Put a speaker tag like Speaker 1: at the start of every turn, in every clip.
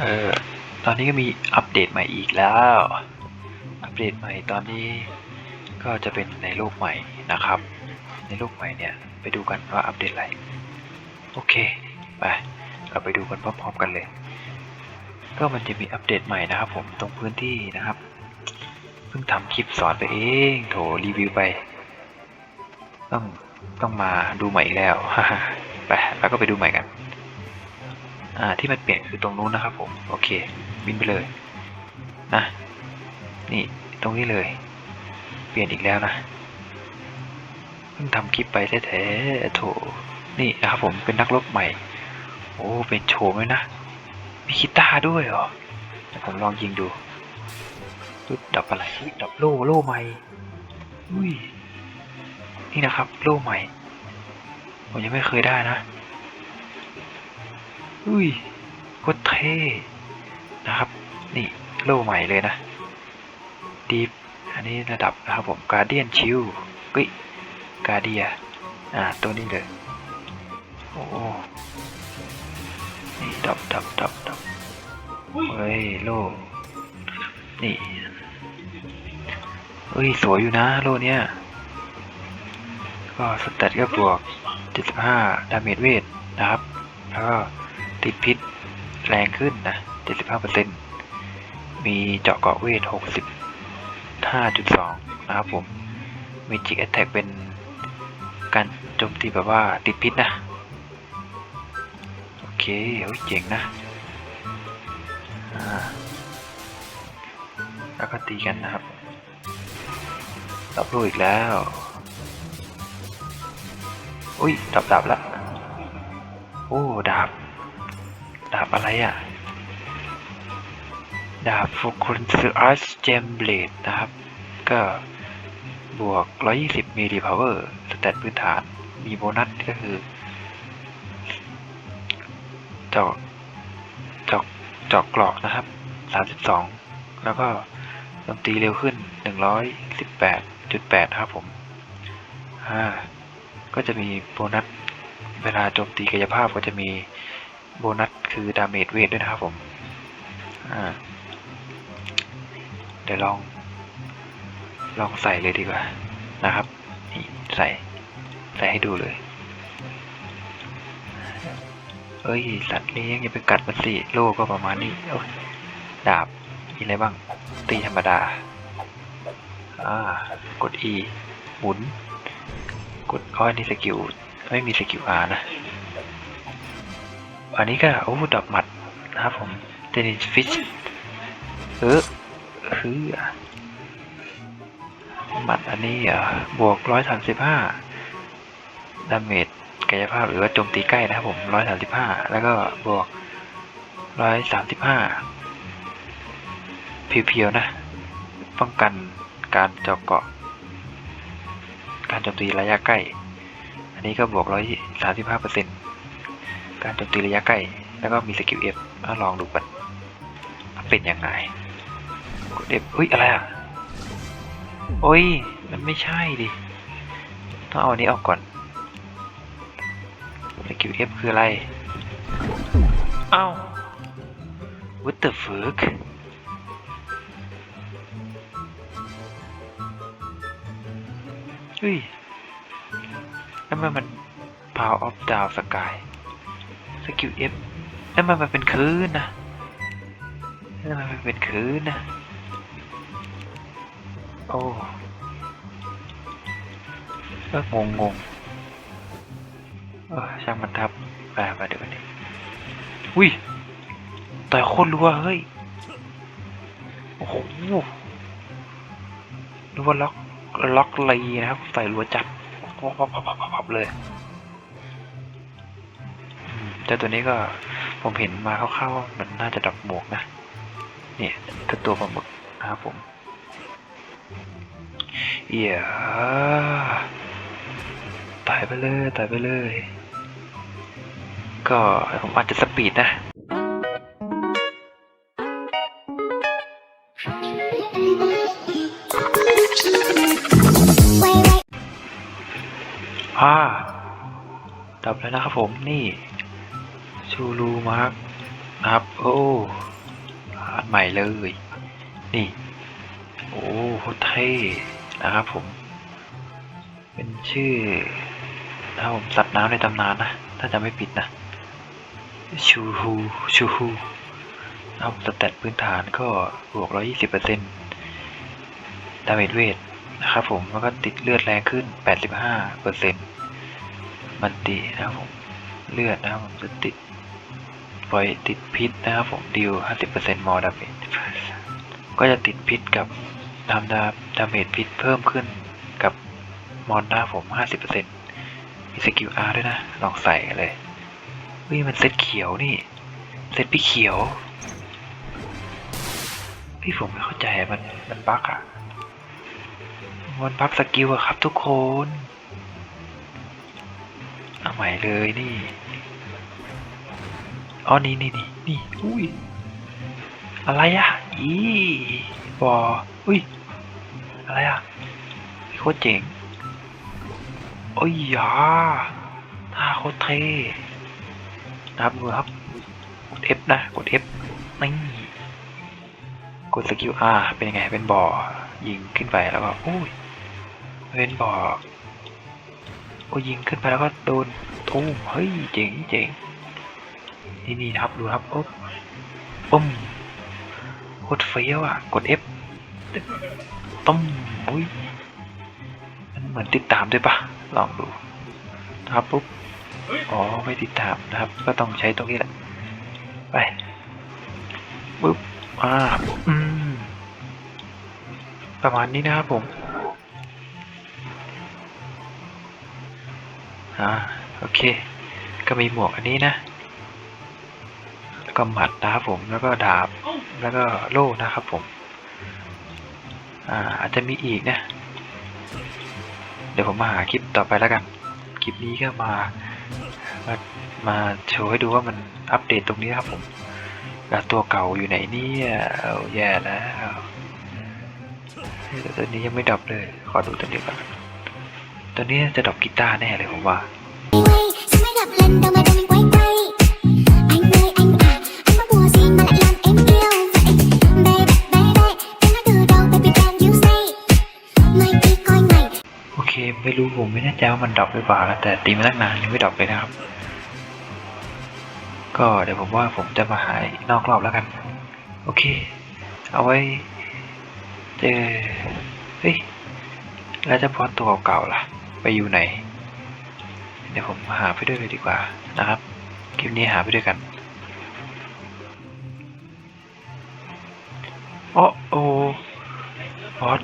Speaker 1: เออตอนนี้ก็มีอัปเดตใหม่อีกแล้ว อัปเดตใหม่ตอนนี้ก็จะเป็นในโลกใหม่นะครับ ในโลกใหม่เนี่ยไปดูกันว่าอัปเดตอะไร โอเค ไป เราไปดูกันพร้อมๆกันเลย ก็มันจะมีอัปเดตใหม่นะครับผมตรงพื้นที่นะครับ เพิ่งทำคลิปสอนไปเอง โถรีวิวไป ต้องต้องมาดูใหม่อีกแล้ว ไป แล้วก็ไปดูใหม่กัน อ่าที่มันเปลี่ยนคือตรงนู้นนะครับผมโอเคบินไปเลยนะนี่ตรงนี้เลย เปลี่ยนอีกแล้วนะเพิ่งทำคลิปไปแท้ๆโถนี่นะครับผมเป็นนักรบใหม่ โอ้เป็นโชว์ไหมนะมีกีตาร์ด้วยเหรอผมลองยิงดูดับอะไรดับโล่โล่ใหม่อุ้ยนี่นะครับ โล่ใหม่ ผมยังไม่เคยได้นะ อุ้ยโคตรเท่นะครับ นี่โล่ใหม่เลยนะดีฟอันนี้ระดับนะครับผมการเดียนชิลเฮ้ยการเดียอ่าตัวนี้เลยโอ้นี่ดับดับดับดับเฮ้ยโล่นี่เฮ้ยสวยอยู่นะโล่เนี้ยก็สเตตก็บวก 75 ดาเมจเวทนะครับ แล้วก็ ติดพิษแรงขึ้นนะ 75%มีเจาะเกาะเวท 65.2 นะครับผม มีจิกแอตแทกเป็นการโจมตีแบบว่าติดพิษนะ โอเคเฮ้ยเจ๋งนะ แล้วก็ตีกันนะครับดับลูกอีกแล้ว อุ้ย ดับดับละโอ้ดาบ ดาบอะไรอะ่ะ ดาบฟูคุนซูอาร์สเจมเบลดนะครับ ก็บวก 120มิลลิพาวเวอร์สเตตพื้นฐาน มีโบนัสก็คือจาะเจาะเจาะกรอกนะครับ 32 แล้วก็โจมตีเร็วขึ้น 118.8 ครับผม อ่า ก็จะมีโบนัสเวลาโจมตีกายภาพก็จะมี โบนัสคือดาเมจเวทด้วยนะครับผมอ่าเดี๋ยวลอง ลองใส่เลยดีกว่านะครับ นี่ใส่ ใส่ให้ดูเลย เอ้ย สัตว์เลี้ยงอย่าไปกัดมันสิโลก็ประมาณนี้โอ้ยดาบมีอะไรบ้าง ตีธรรมดา อ่า กด E หมุน กดอ้อยนี่สกิล ไม่มีสกิล R นะ อันนี้ก็โอ้ดอกหมัดนะครับผมเทนนิสฟิชเออคือหมัดอันนี้อะบวกร้อยสามสิบห้าดาเมจกายภาพหรือว่าโจมตีใกล้นะครับผมร้อยสามสิบห้าแล้วก็บวกร้อยสามสิบห้าเพียวๆนะ ป้องกันการเจาะเกาะ การโจมตีระยะใกล้ อันนี้ก็บวกร้อยสามสิบห้าเปอร์เซ็นต์ การโจมตีระยะใกล้ แล้วก็มีสกิลเอฟลองดูกันเป็นยังไงกดเอฟอุ้ยอะไรอะโอ้ยมันไม่ใช่ดิต้องเอาอันนี้ออกก่อนสกิลเอฟคืออะไรเอ้า what the fuck เฮ้ยนั่นมันมัน Power of Down Sky สกิล F นั่นมันมันเป็นคืนนะนั่นมันเป็นคืนนะ โอ้เอองงงงเออช่างมันทับไปไปเดี๋ยวนี้อุ้ยต่อยโคตรรัวเฮ้ย โอ้โหนึกว่าล็อกล็อกลีนะครับใส่รัวจัดพับพับเลย แต่ตัวนี้ก็ผมเห็นมาคร่าวๆมันน่าจะดับหมวกนะเนี่ยคือตัวปลาหมึกนะครับผมเอียตายไปเลยตายไปเลย ก็ผมอาจจะสปีดนะอ่าดับแล้วนะครับผมนี่ ชูรูมาร์กนะครับ โอ้อันใหม่เลย นี่ โอ้โคตรเท่นะครับผม เป็นชื่อนะครับผมสัตว์น้ำในตำนานนะ ถ้าจะไม่ผิดนะ ชูฮูชูฮูนะครับสแตทพื้นฐานก็บวก 120%ดาเมจเวทนะครับผม แล้วก็ติดเลือดแรงขึ้น 85%มันตีนะครับผม เลือดนะครับผมจะติด ปล่อยติดพิษนะครับผมดิว 50%มอดาเมจก็จะติดพิษกับทำดาดาเมจพิษเพิ่มขึ้นกับมอนหน้าผม 50%มีสกิล R ด้วยนะ ลองใส่เลยเฮ้ยมันเซตเขียวนี่ เซตพี่เขียวพี่ผมไม่เข้าใจมันมันบั๊กอะมันบั๊กสกิลอะครับทุกคน เอาใหม่เลยนี่ อ๋อนี่นี่นี่นี่อุ้ยอะไรอะอีบออุ้ยอะไรอะโคตรเจ๋งโอ้ยยาท่าโคตรเท่นะครับดูครับกด F นะกด F นี่กดสกิล R เป็นยังไงเป็นบ่อยิงขึ้นไปแล้วก็อุ้ยเป็นบ่อโอ้ยิงขึ้นไปแล้วก็โดนทุ่มเฮ้ยเจ๋งเจ๋ง นี่นี่นะครับดูครับโอ้ปุ้มโคตรเฟี้ยวอะ กด F ต้มอุ้ยมันเหมือนติดตามด้วยปะลองดูนะครับปุ๊บอ๋อไม่ติดตามนะครับ ก็ต้องใช้ตรงนี้แหละไปปุ๊บอ่าอืมประมาณนี้นะครับผมอ่าโอเค ก็มีหมวกอันนี้นะ ก็หมัดนะครับผม แล้วก็ดาบ แล้วก็โล่นะครับผม อ่าอาจจะมีอีกนะ เดี๋ยวผมมาหาคลิปต่อไปแล้วกัน คลิปนี้ก็มา มามาโชว์ให้ดูว่ามันอัปเดตตรงนี้ครับผมแล้วตัวเก่าอยู่ไหนเนี่ยเอาแย่แล้วตัวนี้ยังไม่ดับเลย ขอดูตัวนี้ก่อนตัวนี้จะดับกีตาร์แน่เลยผมว่า ใจว่ามันดรอปหรือเปล่านะแต่ตีมาตั้งนานยังไม่ดรอปเลยนะครับ ก็เดี๋ยวผมว่าผมจะมาหานอกรอบแล้วกัน โอเค เอาไว้เจอเฮ้ยแล้วจะพอตัวเก่าๆล่ะ ไปอยู่ไหน เดี๋ยวผมหาไปด้วยเลยดีกว่านะครับ คลิปนี้หาไปด้วยกันอ๋อโอ้บอส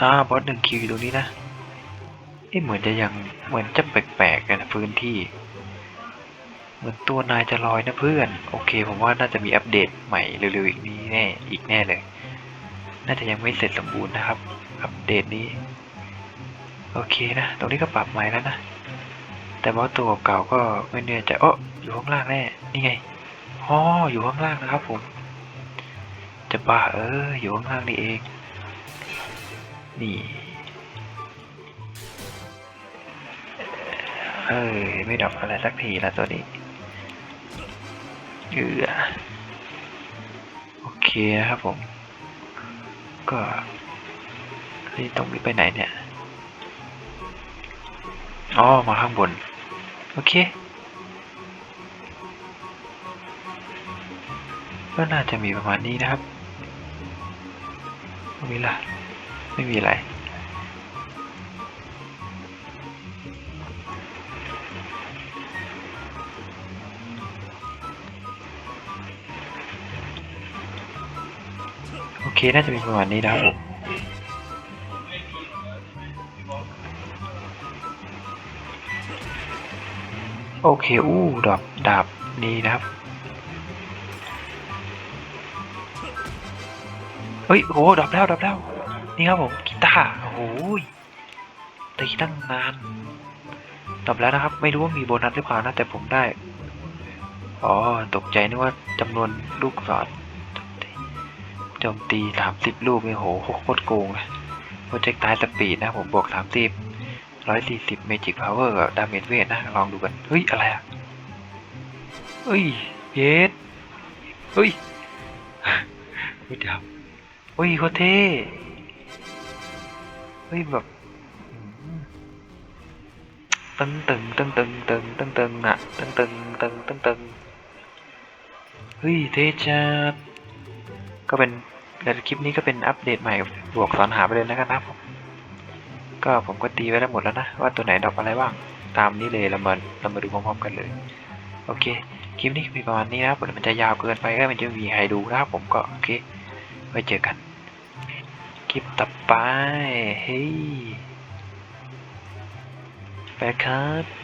Speaker 1: ตาบอสหนึ่งคิวอยู่ตรงนี้นะ เอ๊ะเหมือนจะยังเหมือนจะแปลกๆกันะพื้นที่ เหมือนตัวนายจะลอยนะเพื่อน โอเค ผมว่าน่าจะมีอัปเดตใหม่เร็วๆอีกนี้แน่อีกแน่เลย น่าจะยังไม่เสร็จสมบูรณ์นะครับ อัปเดตนี้ โอเคนะ ตรงนี้ก็ปรับใหม่แล้วนะ แต่ว่าตัวเก่าก็ไม่แน่ใจอ๋ออยู่ข้างล่างแน่นี่ไงอ๋ออยู่ข้างล่างนะครับผม จะบ้าเอออยู่ข้างล่างนี่เอง นี่ เอ้ย ไม่ดับอะไรสักทีละตัวนี้เอือโอเคนะครับผม ก็นี่ตรงนี้ไปไหนเนี่ยอ๋อมาข้างบน โอเค ก็น่าจะมีประมาณนี้นะครับตรงนี้ล่ะ ไม่มีอะไร เคน่าจะมีประมาณนี้นะครับผมโอเค อู้ดาบดาบนี้นะครับ เฮ้ย โอ้ดับแล้วดับแล้ว นี่ครับผม กีตาร์ โอ้โหยตีตั้งนานดับแล้วนะครับ ไม่รู้ว่ามีโบนัสหรือเปล่านะ แต่ผมได้ อ๋อ ตกใจนึกว่าจำนวนลูกศร โจมตีสามสิบลูกเลยโหโคตรโกงโปรเจกต์ตายสปีดนะผมบวกสามสิบร้อยสี่สิบเมจิกพาวเวอร์กับดาเมจเวทนะ ลองดูกัน เฮ้ย อะไรอะเฮ้ยเยสเฮ้ยเฮ้ยเดี๋ยวเฮ้ยโคตรเท่เฮ้ยแบบตึงตึงตึงตึงตึงตึงตึงอะตึงตึงตึงตึงตึงเฮ้ยเท่จัด ก็เป็นแต่คลิปนี้ก็เป็นอัปเดตใหม่บวกสอนหาไปเลยนะครับผมก็ผมก็ตีไว้แล้วหมดแล้วนะ ว่าตัวไหนดอกอะไรบ้าง ตามนี้เลยเรามาเรามาดูพร้อมๆกันเลย โอเค คลิปนี้มีประมาณนี้นะครับมันจะยาวเกินไปก็มันจะมีใครดูนะครับผมก็โอเคไว้เจอกัน คลิปต่อไปเฮ้ยไปครับ